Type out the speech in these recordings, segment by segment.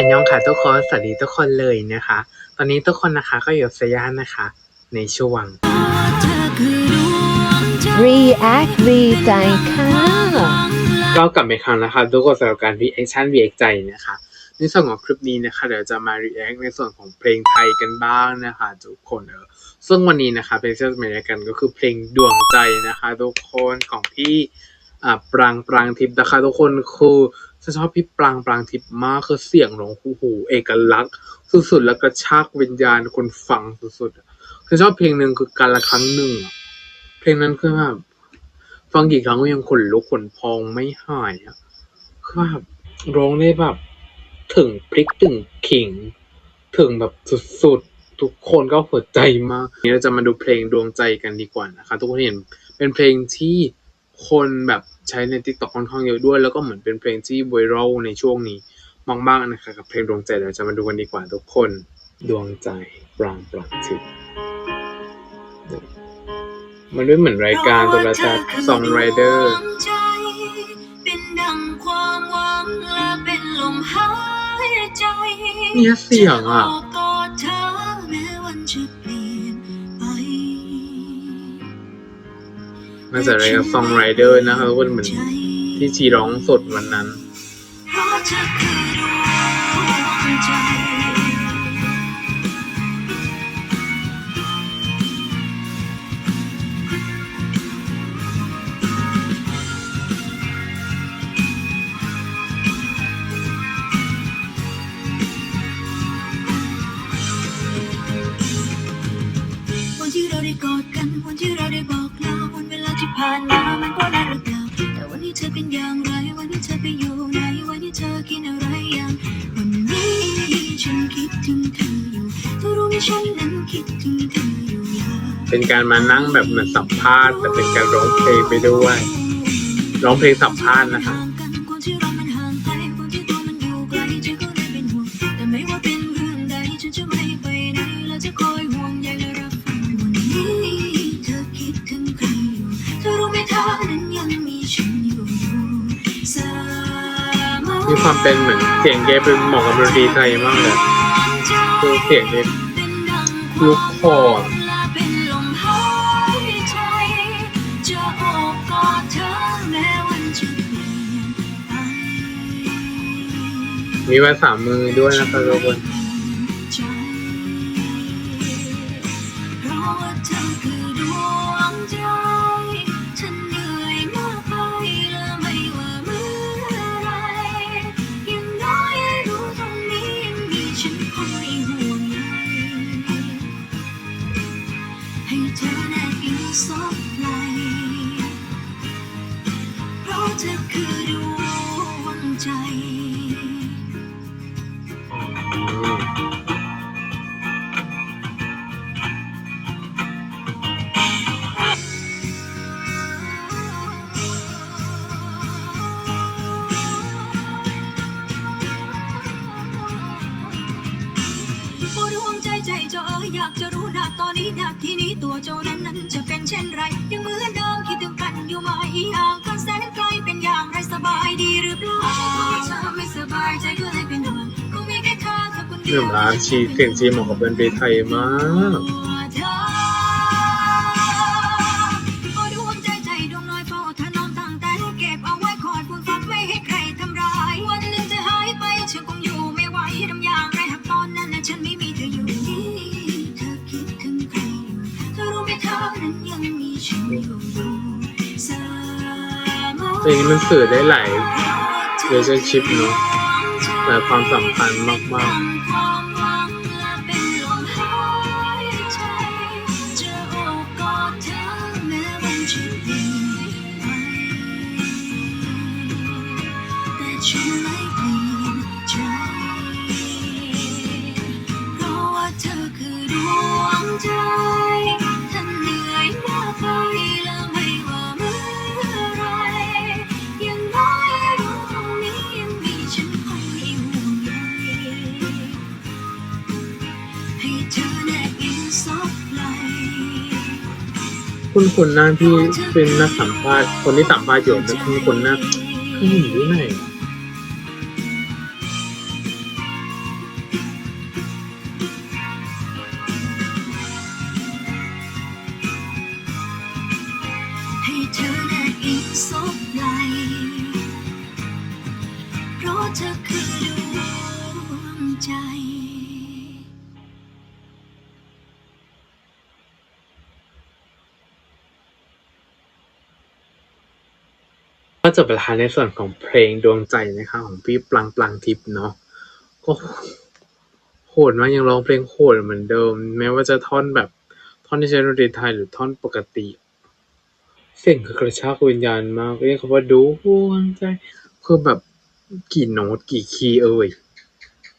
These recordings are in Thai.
อันยองค่ะทุกคน สวัสดีทุกคนเลยนะคะ ตอนนี้ทุกคนนะคะก็อยู่กับสยามนะคะ ในช่วง React รีใจค่ะก็กลับมาอีกครั้งนะคะทุกคนสำหรับการ reaction react ใจนะคะ ในส่วนของคลิปนี้นะคะ เดี๋ยวจะมา react ในส่วนของเพลงไทยกันบ้างนะคะ ทุกคนเออซึ่งวันนี้นะคะเพลงที่จะมา react กันก็คือเพลงดวงใจนะคะ ทุกคนของพี่ อ่าปรางปรางทิพย์นะคะทุกคนคือฉันชอบพี่ปรางปรางทิพย์มากคือเสียงร้องหูหูเอกลักษณ์ สุดๆ แล้วกระชากวิญญาณคนฟังสุดๆอะคือชอบเพลงหนึ่งคือการละครั้งหนึ่ง เพลงนั้นคือแบบฟังกี่ครั้งก็ยังขนลุกขนพองไม่หายอะคือแบบร้องได้แบบ ถึงพริกถึงขิง ถึงแบบสุดๆ ทุกคนก็หัวใจมากนี้เราจะมาดูเพลงดวงใจกันดีกว่านะคะ ทุกคนเห็นเป็นเพลงที่ คนแบบใช้ใน t ิ k t o k ค่อนข้างเยอะด้วย แล้วก็เหมือนเป็นเพลงที่ไวรัลในช่วงนี้มากๆนะคะกับเพลงดวงใจเดี๋ยวจะมาดูกันดีกว่าทุกคน ดวงใจปรางปรางทิพย์มันด้วยเหมือนรายการโทรทัศน์ซองไรเดอร์เป็นดังความหวังและเป็นลมหายใจเนี่ยเสียงอะ มาจากรายการซองไรเดอร์นะคะทุกคนเหมือนที่ชีร้องสดวันนั้นวันที่เราได้กอดกันวันที่เราได้บอก ที่ผ่านมามันก็นานหรือเปล่าแต่วันนี้เธอเป็นอย่างไร วันนี้เธอไปอยู่ไหน วันนี้เธอกินอะไรยังวันนี้ฉันคิดถึงเธออยู่เธอรู้ไหมฉันนั้นคิดถึงเธออยู่อย่างเป็นการมานั่งแบบเหมือนสัมภาษณ์แต่เป็นการร้องเพลงไปด้วย ร้องเพลงสัมภาษณ์นะคะคนที่เรามันห่างไกลคนที่ตัวมันอยู่ไกลฉันก็เลยเป็นห่วงแต่ไม่ว่าเป็นเรื่องใดฉันจะไม่ ความเป็นเหมือนเสียงแกเป็นเหมาะกับดนตรีไทยมากเลยคือเสียงเนี่ยเป็นดังลูกคอดมีไปมีภาษามือด้วยนะคะทุกคนเพราะว่าเธอคือดวงใจ ฉั อนนี้นาทีนี้ตัวเจ้านั้นนั้นจะเป็นเช่นไร ยังเหมือนเดิมคิดถึงกันอยู่ไหมห่างกันแสนไกลเป็นอย่างไรสบายดีหรือเปล่าเธอไม่สบายใจก็เลยเป็นห่วงคงมีแค่เธอเธอคนเดียว เรื่องร้านชีเสียงชีเหมาะกับดนตรีไทยมาก เธอนั้นยังมีฉันอยู่เสมอเพลงนี้มันสื่อได้หลาย relationship เนอะหลายความสัมพันธ์มากความหวังและเป็นลมหายใจจะโอบกอดเธอแม้วันจะเปลี่ยนไปแต่ฉันไม่เปลี่ยนใจเพราะว่าเธอคือดวงใจ คุณคนหน้าที่เป็นนักสัมภาษณ์คนที่สัมภาษณ์อยู่นคุณคนหน้าคือหนที่ไหน ก็จบไปแล้วในส่วนของเพลงดวงใจนะคะของพี่ปลังปลังทิพย์เนาะก็โหดมากยังร้องเพลงโหดเหมือนเดิม แม้ว่าจะท่อนแบบท่อนที่ใช้ดนตรีไทยหรือท่อนปกติ เสียงคือกระชากวิญญาณมากเรียกคำว่าดวงใจคือแบบกี่โน้ตกี่คีย์เอ่ย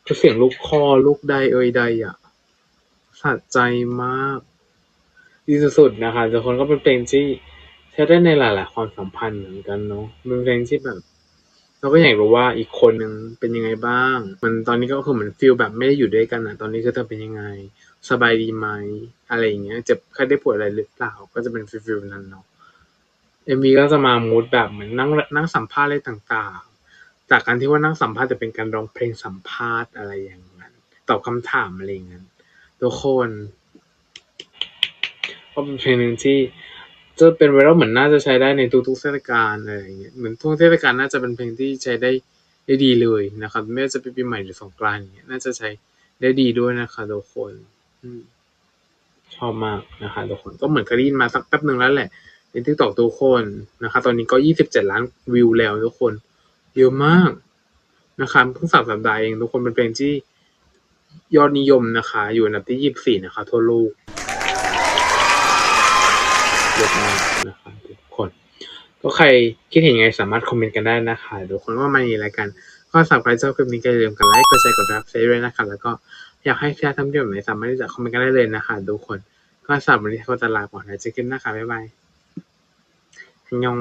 ก็เสียงลูกคอลูกใดเอ่ยใดอะสะใจมาก ดีสุดๆนะคะแต่คนก็เป็นเพลงที่ ใช้ได้ในหลาย ๆ ความสัมพันธ์เหมือนกันเนาะเป็นเพลงที่แบบ เราก็อยากรู้ว่าอีกคนหนึ่งเป็นยังไงบ้าง มันตอนนี้ก็คือเหมือนฟีลแบบไม่ได้อยู่ด้วยกันอะตอนนี้ก็จะเป็นยังไง สบายดีไหมอะไรอย่างเงี้ยเจ็บใครได้ป่วยอะไรหรือเปล่าก็จะเป็นฟีลฟีลนั้นเนาะเอ็มวีก็จะมามูดแบบเหมือนนั่งนั่งสัมภาษณ์อะไรต่าง ๆ จากการที่ว่านั่งสัมภาษณ์จะเป็นการร้องเพลงสัมภาษณ์อะไรอย่างนั้นตอบคำถามอะไรอย่างนั้นทุกคนก็เป็นเพลงหนึ่งที่ จะเป็นไวรัลเหมือนน่าจะใช้ได้ในทุกๆเทศกาลอะไรอย่างเงี้ยเหมือนทุกเทศกาลน่าจะเป็นเพลงที่ใช้ได้ได้ดีเลยนะครับไม่ว่าจะเป็นปีใหม่หรือสงกรานต์อย่างเงี้ยน่าจะใช้ได้ดีด้วยนะคะทุกคนชอบมากนะคะทุกคนก็เหมือนเคยได้ยินมาสักแป๊บหนึ่งแล้วแหละในทิกตอกทุกคนนะคะ ตอนนี้ก็ยี่สิบเจ็ดล้านวิวแล้วทุกคน เยอะมากนะคะเพิ่งสามสัปดาห์เองทุกคนเป็นเพลงที่ยอดนิยมนะคะ อยู่อันดับที่ยี่สิบสี่นะคะ ทั่วโลก เยอะมากนะคะทุกคน ก็ใครคิดเห็นยังไงสามารถคอมเมนต์กันได้นะคะดูคนว่ามันมีอะไรกัน ก็สำหรับใครชอบคลิปนี้ก็อย่าลืมกดไลค์กดแชร์กดรับเซฟด้วยนะคะแล้วก็อยากให้แชร์ทำเกี่ยวกับไหนสามารถที่จะคอมเมนต์กันได้เลยนะคะทุกคนก็สำหรับวันนี้ก็จะลาก่อนนะเจอกันนะคะบ๊ายบายยง